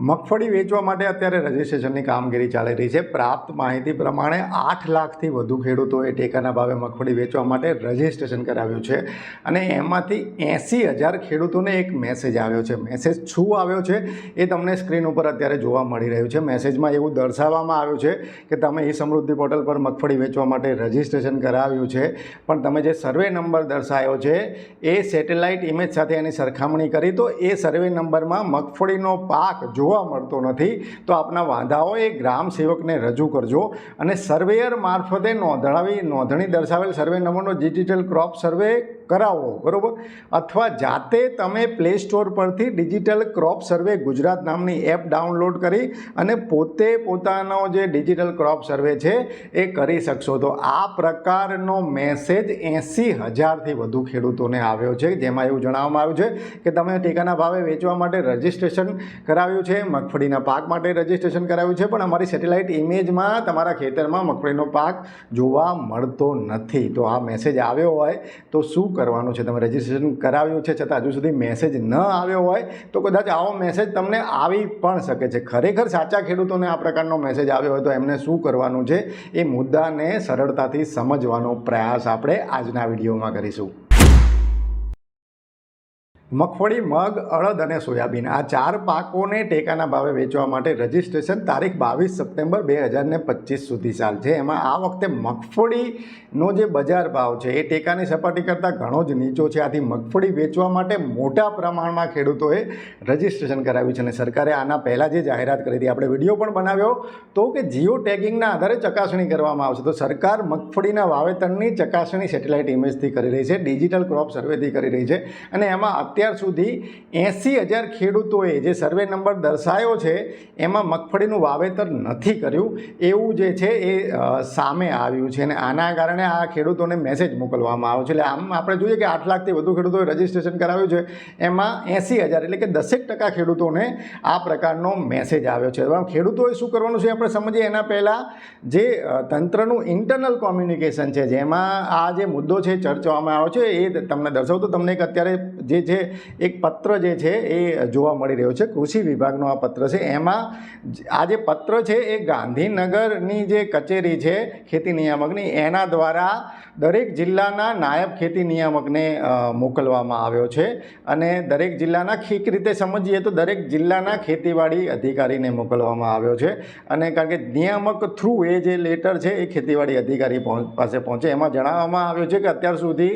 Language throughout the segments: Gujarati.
મગફળી વેચવા માટે અત્યારે રજિસ્ટ્રેશનની કામગીરી ચાલી રહી છે. પ્રાપ્ત માહિતી પ્રમાણે આઠ લાખથી વધુ ખેડૂતોએ ટેકાના ભાવે મગફળી વેચવા માટે રજિસ્ટ્રેશન કરાવ્યું છે અને એમાંથી એંસી હજાર ખેડૂતોને એક મેસેજ આવ્યો છે. મેસેજ શું આવ્યો છે એ તમને સ્ક્રીન ઉપર અત્યારે જોવા મળી રહ્યું છે. મેસેજમાં એવું દર્શાવવામાં આવ્યું છે કે તમે એ સમૃદ્ધિ પોર્ટલ પર મગફળી વેચવા માટે રજિસ્ટ્રેશન કરાવ્યું છે. પણ તમે જે સર્વે નંબર દર્શાવ્યો છે એ સેટેલાઇટ ઇમેજ સાથે એની સરખામણી કરી. તો એ સર્વે નંબરમાં મગફળીનો પાક જોવા મળતો નથી, તો આપના વાંધાઓ એ ગ્રામ સેવકને રજૂ કરજો અને સર્વેયર મારફતે નોંધણાવી નોંધણી દર્શાવેલ સર્વે નંબરનો ડિજિટલ ક્રોપ સર્વે કરાવો બરાબર? અથવા જાતે તમે પ્લે સ્ટોર પરથી ડિજિટલ ક્રોપ સર્વે ગુજરાત નામની એપ ડાઉનલોડ કરી અને પોતે પોતાનો જે ડિજિટલ ક્રોપ સર્વે છે એ કરી શકશો. તો આ પ્રકારનો મેસેજ એંસી હજારથી વધુ ખેડૂતોને આવ્યો છે. જેમાં એવું જણાવવામાં આવ્યું છે કે તમે ટેકાના ભાવે વેચવા માટે રજિસ્ટ્રેશન કરાવ્યું છે, મગફળીના પાક માટે રજિસ્ટ્રેશન કરાવ્યું છે, પણ અમારી સેટેલાઇટ ઇમેજમાં તમારા ખેતરમાં મગફળીનો પાક જોવા મળતો નથી. તો આ મેસેજ આવ્યો હોય તો શું કરવાનું છે? તમે રજિસ્ટ્રેશન કરાવ્યું છે છતાં હજુ સુધી મેસેજ ન આવ્યો હોય તો કદાચ આવો મેસેજ તમને આવી પણ શકે છે. ખરેખર સાચા ખેડૂતોને આ પ્રકારનો મેસેજ આવ્યો હોય તો એમને શું કરવાનું છે? એ મુદ્દાને સરળતાથી સમજવાનો પ્રયાસ આપણે આજના વિડીયોમાં કરીશું. મગફળી, મગ, અડદ અને સોયાબીન આ ચાર પાકોને ટેકાના ભાવે વેચવા માટે રજિસ્ટ્રેશન તારીખ બાવીસ સપ્ટેમ્બર બે હજારને પચીસ સુધી ચાલશે એમાં આ વખતે મગફળીનો જે બજાર ભાવ છે, એ ટેકાની સપાટી કરતાં ઘણો જ નીચો છે. આથી મગફળી વેચવા માટે મોટા પ્રમાણમાં ખેડૂતોએ રજિસ્ટ્રેશન કરાવ્યું છે અને સરકારે આના પહેલાં જે જાહેરાત કરી હતી, આપણે વીડિયો પણ બનાવ્યો, તો કે જીઓ ટેગિંગના આધારે ચકાસણી કરવામાં આવશે. તો સરકાર મગફળીના વાવેતરની ચકાસણી સેટેલાઇટ ઇમેજથી કરી રહી છે, ડિજિટલ ક્રોપ સર્વેથી કરી રહી છે અને એમાં અત્યાર સુધી એંસી હજાર ખેડૂતોએ જે સર્વે નંબર દર્શાયો છે, એમાં મગફળીનું વાવેતર નથી કર્યું. એવું જે છે એ સામે આવ્યું છે અને આના કારણે આ ખેડૂતોને મેસેજ મોકલવામાં આવ્યો છે. એટલે આમ આપણે જોઈએ કે આઠ લાખથી વધુ ખેડૂતોએ રજિસ્ટ્રેશન કરાવ્યું છે. એમાં એંસી હજાર એટલે કે દસેક ટકા ખેડૂતોને આ પ્રકારનો મેસેજ આવ્યો છે. ખેડૂતોએ શું કરવાનું છે આપણે સમજીએ? એના પહેલાં જે તંત્રનું ઇન્ટરનલ કોમ્યુનિકેશન છે, જેમાં આ જે મુદ્દો છે, ચર્ચવામાં આવ્યો છે, એ તમને દર્શાવું તો તમને એક અત્યારે જે છે એક પત્ર જે છે એ જોવા મળી રહ્યો છે. કૃષિ વિભાગનો આ પત્ર છે. એમાં આ જે પત્ર છે એ ગાંધીનગરની જે કચેરી છે ખેતી નિયામકની, એના દ્વારા દરેક જિલ્લાના નાયબ ખેતી નિયામકને મોકલવામાં આવ્યો છે. અને દરેક જિલ્લાના ખીક રીતે સમજીએ તો દરેક જિલ્લાના ખેતીવાડી અધિકારીને મોકલવામાં આવ્યો છે. અને કારણ કે નિયામક થ્રુ એ જે લેટર છે એ ખેતીવાડી અધિકારી પાસે પહોંચે. એમાં જણાવવામાં આવ્યું છે કે અત્યાર સુધી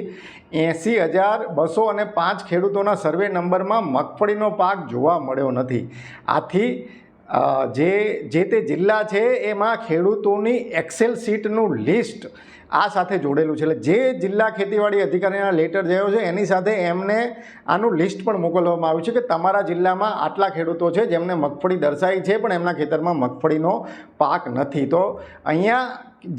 એંસી હજાર બસો અને પાંચ ખેડૂતોના સર્વે નંબરમાં મગફળીનો પાક જોવા મળ્યો નથી. આથી જે જે તે જિલ્લા છે એમાં ખેડૂતોની એક્સેલ સીટનું લિસ્ટ આ સાથે જોડેલું છે. એટલે જે જિલ્લા ખેતીવાડી અધિકારીના લેટર જયો છે એની સાથે એમને આનું લિસ્ટ પણ મોકલવામાં આવ્યું છે કે તમારા જિલ્લામાં આટલા ખેડૂતો છે જેમને મગફળી દર્શાવી છે પણ એમના ખેતરમાં મગફળીનો પાક નથી. તો અહીંયા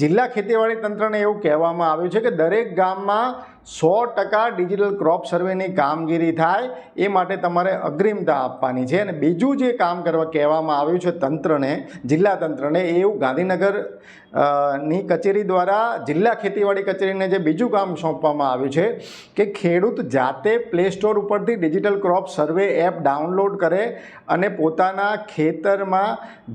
જિલ્લા ખેતીવાડી તંત્રને એવું કહેવામાં આવ્યું છે કે દરેક ગામમાં સો ટકા ડિજિટલ ક્રોપ સર્વેની કામગીરી થાય એ માટે તમારે અગ્રિમતા આપવાની છે. અને બીજું જે કામ કરવા કહેવામાં આવ્યું છે તંત્રને, જિલ્લા તંત્રને એવું ગાંધીનગરની કચેરી દ્વારા જિલ્લા ખેતીવાડી કચેરીને જે બીજું કામ સોંપવામાં આવ્યું છે કે ખેડૂત જાતે પ્લે સ્ટોર ઉપરથી digital crop survey app download કરે અને પોતાના ખેતરમાં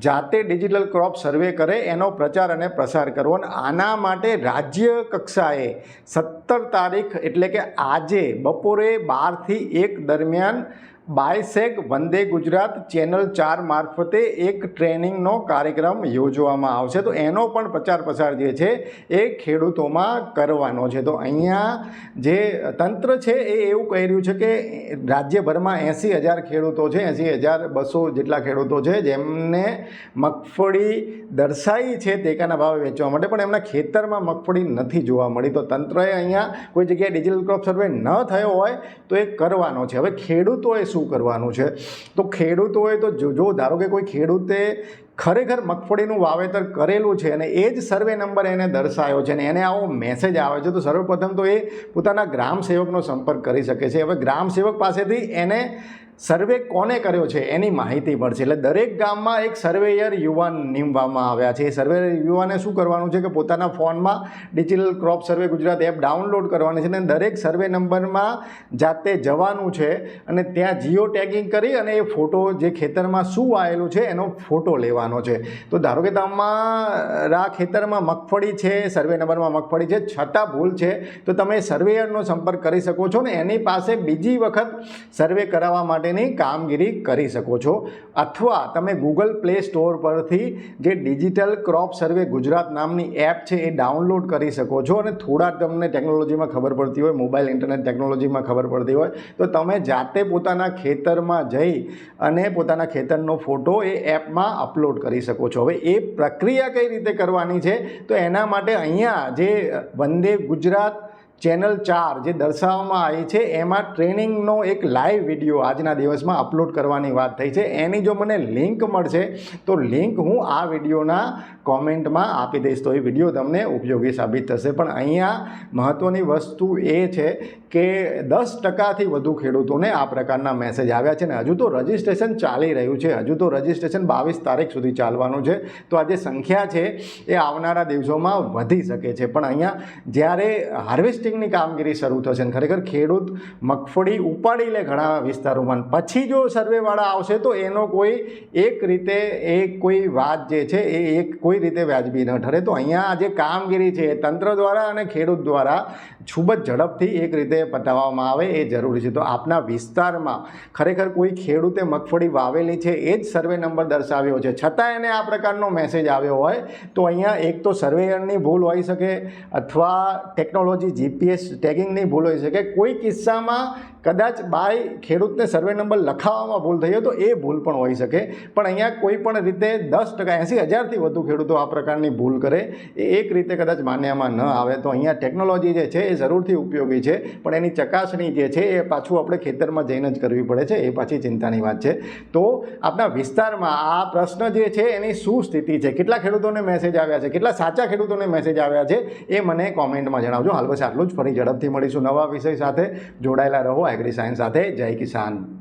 જાતે ડિજિટલ ક્રોપ સર્વે કરે, એનો પ્રચાર અને પ્રસાર કરવો. અને આના માટે રાજ્ય કક્ષાએ સત્તર તારીખ એટલે કે આજે બપોરે બારથી એક દરમિયાન બાયસેગ વંદે ગુજરાત ચેનલ ચાર મારફતે એક ટ્રેનિંગનો કાર્યક્રમ યોજવામાં આવશે. તો એનો પણ પ્રચાર પ્રસાર જે છે એ ખેડૂતોમાં કરવાનો છે. તો અહીંયા જે તંત્ર છે એ એવું કહી રહ્યું છે કે રાજ્યભરમાં એંસી હજાર ખેડૂતો છે, એંસી હજાર બસો જેટલા ખેડૂતો છે, જેમને મગફળી દર્શાવી છે ટેકાના ભાવે વેચવા માટે, પણ એમના ખેતરમાં મગફળી નથી જોવા મળી. તો તંત્રએ અહીંયા કોઈ જગ્યાએ ડિજિટલ ક્રોપ સર્વે ન થયો હોય તો એ કરવાનો છે. હવે ખેડૂતોએ શું કરવાનું છે? તો ખેડૂતોએ તો જો ધારો કે કોઈ ખેડૂતે ખરેખર મગફળીનું વાવેતર કરેલું છે અને એ જ સર્વે નંબર એને દર્શાયો છે અને એને આવો મેસેજ આવે છે, તો સર્વપ્રથમ તો એ પોતાના ગ્રામ સેવકનો સંપર્ક કરી શકે છે. હવે ગ્રામ સેવક પાસેથી એને સર્વે કોને કર્યો છે એની માહિતી મળશે. એટલે દરેક ગામમાં એક સર્વેયર યુવાન નીમવામાં આવ્યા છે. એ સર્વેયર યુવાને શું કરવાનું છે કે પોતાના ફોનમાં digital crop survey Gujarat app download કરવાની છે અને દરેક સર્વે નંબરમાં જાતે જવાનું છે અને ત્યાં જીઓ ટેગિંગ કરી અને એ ફોટો જે ખેતરમાં શું આવેલું છે એનો ફોટો લેવાનો છે. તો ધારો કે તમારા ખેતરમાં મગફળી છે, સર્વે નંબરમાં મગફળી છે, છતાં ભૂલ છે, તો તમે સર્વેયરનો સંપર્ક કરી શકો છો ને એની પાસે બીજી વખત સર્વે કરાવવા માટેની કામગીરી કરી શકો છો. અથવા તમે ગૂગલ પ્લે સ્ટોર પરથી જે ડિજિટલ ક્રોપ સર્વે ગુજરાત નામની એપ છે એ ડાઉનલોડ કરી શકો છો અને થોડા તમને ટેકનોલોજીમાં ખબર પડતી હોય, મોબાઈલ, ઇન્ટરનેટ ટેકનોલોજીમાં ખબર પડતી હોય, તો તમે જાતે પોતાના ખેતરમાં જઈ અને પોતાના ખેતરનો ફોટો એ એપમાં અપલોડ કરી શકો છો. હવે એ પ્રક્રિયા કઈ રીતે કરવાની છે? તો એના માટે અહીંયા જે વંદે ગુજરાત ચેનલ ચાર જે દર્શાવવામાં આવી છે, એમાં ટ્રેનિંગનો એક લાઈવ વીડિયો આજના દિવસમાં અપલોડ કરવાની વાત થઈ છે. એની જો મને લિંક મળશે, તો લિંક હું આ વિડીયોના કોમેન્ટમાં આપી દઈશ. તો એ વીડિયો તમને ઉપયોગી સાબિત થશે. પણ અહીંયા મહત્ત્વની વસ્તુ એ છે કે દસ ટકાથી વધુ ખેડૂતોને આ પ્રકારના મેસેજ આવ્યા છે. ને હજુ તો રજિસ્ટ્રેશન ચાલી રહ્યું છે. હજુ તો રજિસ્ટ્રેશન બાવીસ તારીખ સુધી ચાલવાનું છે. તો આ જે સંખ્યા છે, એ આવનારા દિવસોમાં વધી શકે છે. પણ અહીંયા જ્યારે હાર્વેસ્ટિંગની કામગીરી શરૂ થશે અને ખરેખર ખેડૂત મગફળી ઉપાડી લે ઘણા વિસ્તારોમાં. પછી જો સર્વેવાળા આવશે તો એનો કોઈ એક રીતે એ કોઈ વાત જે છે એ એક કોઈ રીતે વ્યાજબી ન ઠરે. તો અહીંયા જે કામગીરી છે એ તંત્ર દ્વારા અને ખેડૂત દ્વારા ખૂબ જ ઝડપથી એક રીતે પતાવવામાં આવે એ જરૂરી છે. તો આપના વિસ્તારમાં ખરેખર કોઈ ખેડૂતે મગફળી વાવેલી છે એ જ સર્વે નંબર દર્શાવ્યો છે. છતાં એને આ પ્રકારનો મેસેજ આવ્યો હોય તો અહીંયા એક તો સર્વેયરની ભૂલ હોઈ શકે અથવા ટેકનોલોજી જીપીએસ નહીં ભૂલ હોઈ શકે. કોઈ કિસ્સામાં કદાચ બાય ખેડૂતને સર્વે નંબર લખાવવામાં ભૂલ થઈ હોય તો એ ભૂલ પણ હોઈ શકે. પણ અહીંયા કોઈ પણ રીતે દસ ટકા, એંસી હજારથી વધુ ખેડૂતો આ પ્રકારની ભૂલ કરે. એ એક રીતે કદાચ માન્યમાં ન આવે તો અહીંયા ટેકનોલોજી જે છે એ જરૂરથી ઉપયોગી છે. પણ એની ચકાસણી જે છે એ પાછું આપણે ખેતરમાં જઈને જ કરવી પડે છે. એ પાછી ચિંતાની વાત છે. તો આપણા વિસ્તારમાં આ પ્રશ્ન જે છે એની શું સ્થિતિ છે? કેટલા ખેડૂતોને મેસેજ આવ્યા છે? કેટલા સાચા ખેડૂતોને મેસેજ આવ્યા છે? એ મને કોમેન્ટમાં જણાવજો. હાલ બસ આટલું જ. ફરી ઝડપથી મળીશું નવા વિષય સાથે. જોડાયેલા રહો. એગ્રી સાયન્સ સાથે. જય કિસાન.